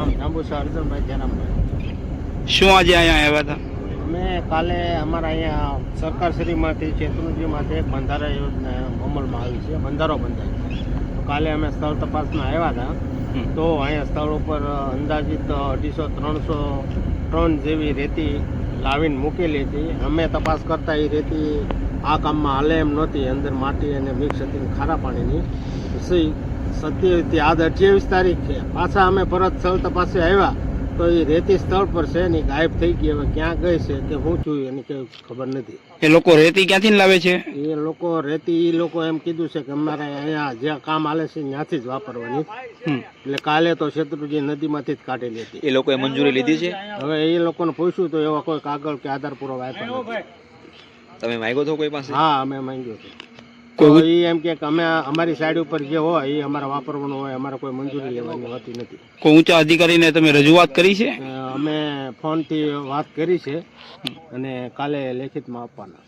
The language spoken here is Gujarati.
નામ જાંબુસા અર્જુનભાઈ જયરામભાઈ શું આજે અહીંયા આવ્યા હતા? અમે કાલે અમારા અહીંયા સરકારશ્રીમાંથી શેત્રુંજીમાંથી એક બંધારા યોજના અમલમાં આવી છે બંધારો બંધાય તો કાલે અમે સ્થળ તપાસમાં આવ્યા હતા. તો અહીંયા સ્થળ ઉપર અંદાજિત અઢીસો ત્રણસો ટન જેવી રેતી લાવીને મૂકેલી હતી. અમે તપાસ કરતા એ રેતી આ કામમાં હાલે એમ નહોતી. અંદર માટી અને મિક્સ હતી ખારા પાણીની. પછી સત્યાવીસ આજ અઠ્યાવીસ તારીખ છે. પાછા અમે પરત સ્થળ તપાસે આવ્યા તો એ રેતી સ્થળ પર છે ને ગાયબ થઈ ગઈ. હવે ક્યાં ગઈ છે કે હું છું એની કઈ ખબર નથી. એ લોકો રેતી ક્યાંથી લાવે છે? એ લોકો રેતી એ લોકો એમ કીધું છે કે અમારે અહીંયા જ્યાં કામ હાલે છે ત્યાંથી જ વાપરવાની. એટલે કાલે તો શત્રુજી નદીમાંથી જ કાઢેલી હતી એ લોકોએ મંજૂરી લીધી છે? હવે એ લોકોને પૂછ્યું તો એવા કોઈ કાગળ કે આધાર પૂરો વાપર તમે માંગ્યો છો કોઈ પાસે? હા અમે માંગ્યો હતું તો એ એમ કે અમે અમારી સાઈડ ઉપર જે હોય એ અમારે વાપરવાનું હોય અમારે કોઈ મંજૂરી લેવાની હોતી નથી. કોઈ ઊંચા અધિકારીને તમે રજૂઆત કરી છે? અમે ફોનથી વાત કરી છે અને કાલે લેખિતમાં આપવાના.